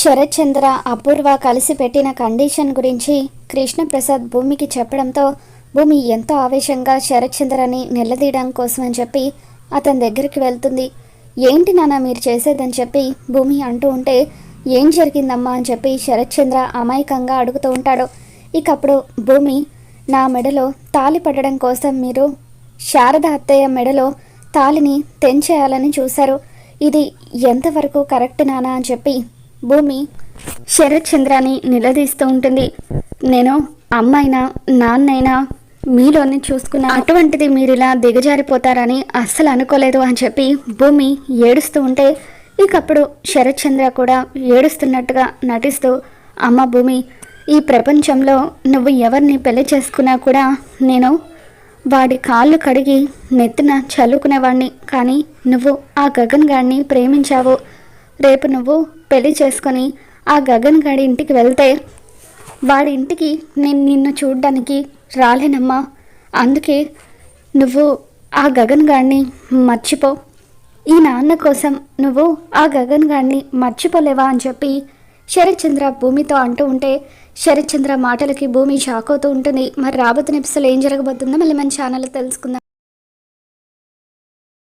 శరత్చంద్ర అపూర్వ కలిసి పెట్టిన కండిషన్ గురించి కృష్ణప్రసాద్ భూమికి చెప్పడంతో భూమి ఎంతో ఆవేశంగా శరత్చంద్రని నిలదీయడం కోసం అని చెప్పి అతని దగ్గరికి వెళ్తుంది. ఏంటి నాన్న మీరు చేసేదని చెప్పి భూమి అంటూ ఉంటే ఏం జరిగిందమ్మా? అని చెప్పి శరత్చంద్ర అమాయకంగా అడుగుతూ ఉంటాడు. ఇక అప్పుడు భూమి నా మెడలో తాలి పడడం కోసం మీరు శారద అత్తయ్య మెడలో తాలిని తెంచేయాలని చూశారు. ఇది ఎంతవరకు కరెక్ట్ నానా అని చెప్పి భూమి శరత్ చంద్రాని నిలదీస్తూ ఉంటుంది. నేను అమ్మైనా నాన్నైనా మీలోని చూసుకున్న అటువంటిది మీరు ఇలా దిగజారిపోతారని అస్సలు అనుకోలేదు అని చెప్పి భూమి ఏడుస్తూ ఉంటే ఇకప్పుడు శరత్ చంద్ర కూడా ఏడుస్తున్నట్టుగా నటిస్తూ అమ్మ భూమి ఈ ప్రపంచంలో నువ్వు ఎవరిని పెళ్ళి చేసుకున్నా కూడా నేను వాడి కాళ్ళు కడిగి నెత్తిన చల్లుకునేవాడిని కానీ నువ్వు ఆ గగన్ గాడిని ప్రేమించావు. రేపు నువ్వు పెళ్ళి చేసుకొని ఆ గగన్ గాడి ఇంటికి వెళ్తే వాడి ఇంటికి నేను నిన్ను చూడడానికి రాలేనమ్మా. అందుకే నువ్వు ఆ గగన్ గాడిని మర్చిపో. ఈ నాన్న కోసం నువ్వు ఆ గగన్ గాడిని మర్చిపోలేవా అని చెప్పి శరత్చంద్ర భూమితో అంటూ ఉంటే శరత్చంద్ర మాటలకి భూమి షాక్ అవుతూ ఉంటుంది. మరి రాబోతున్న ఎపిసోడ్ ఏం జరగబోతుందో మళ్ళీ మన ఛానల్లో తెలుసుకుందాం.